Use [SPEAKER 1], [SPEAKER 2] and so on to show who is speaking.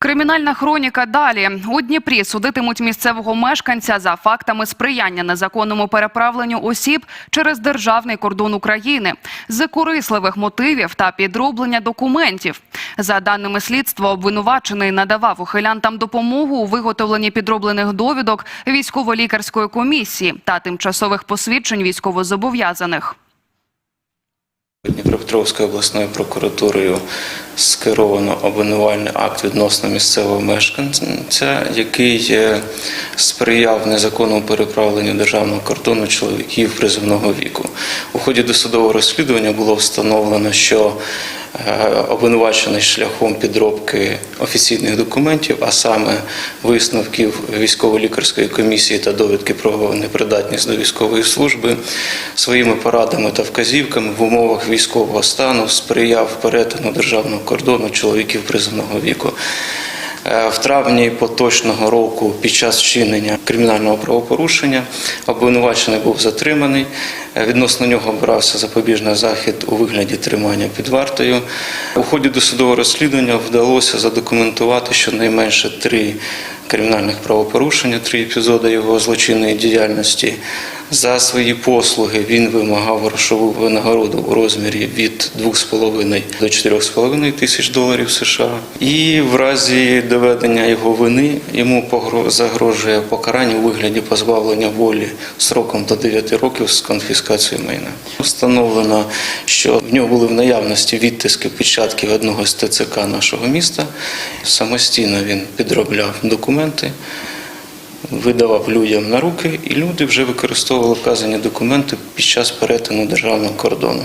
[SPEAKER 1] Кримінальна хроніка далі у Дніпрі судитимуть місцевого мешканця за фактами сприяння незаконному переправленню осіб через державний кордон України з корисливих мотивів та підроблення документів. За даними слідства, обвинувачений надавав ухилянтам допомогу у виготовленні підроблених довідок військово-лікарської комісії та тимчасових посвідчень військовозобов'язаних.
[SPEAKER 2] Дніпропетровською обласною прокуратурою скеровано обвинувальний акт відносно місцевого мешканця, який е, сприяв незаконному переправленню державного кордону чоловіків призовного віку. У ході досудового розслідування було встановлено, що обвинувачений шляхом підробки офіційних документів, а саме висновків військово-лікарської комісії та довідки про непридатність до військової служби, своїми порадами та вказівками в умовах військового стану сприяв перетину державного кордону чоловіків призовного віку. Е, В травні поточного року під час вчинення кримінального правопорушення обвинувачений був затриманий. Відносно нього обирався запобіжний захід у вигляді тримання під вартою. У ході досудового розслідування вдалося задокументувати щонайменше три кримінальних правопорушення, три епізоди його злочинної діяльності. За свої послуги він вимагав грошову винагороду у розмірі від 2,5 до 4,5 тисяч доларів США. І в разі доведення його вини йому загрожує покарання у вигляді позбавлення волі сроком до 9 років з конфіскацією майна. Встановлено, що в нього були в наявності відтиски печатки одного з ТЦК нашого міста. Самостійно він підробляв документи видавав людям на руки, і люди вже використовували вказані документи під час перетину державного кордону.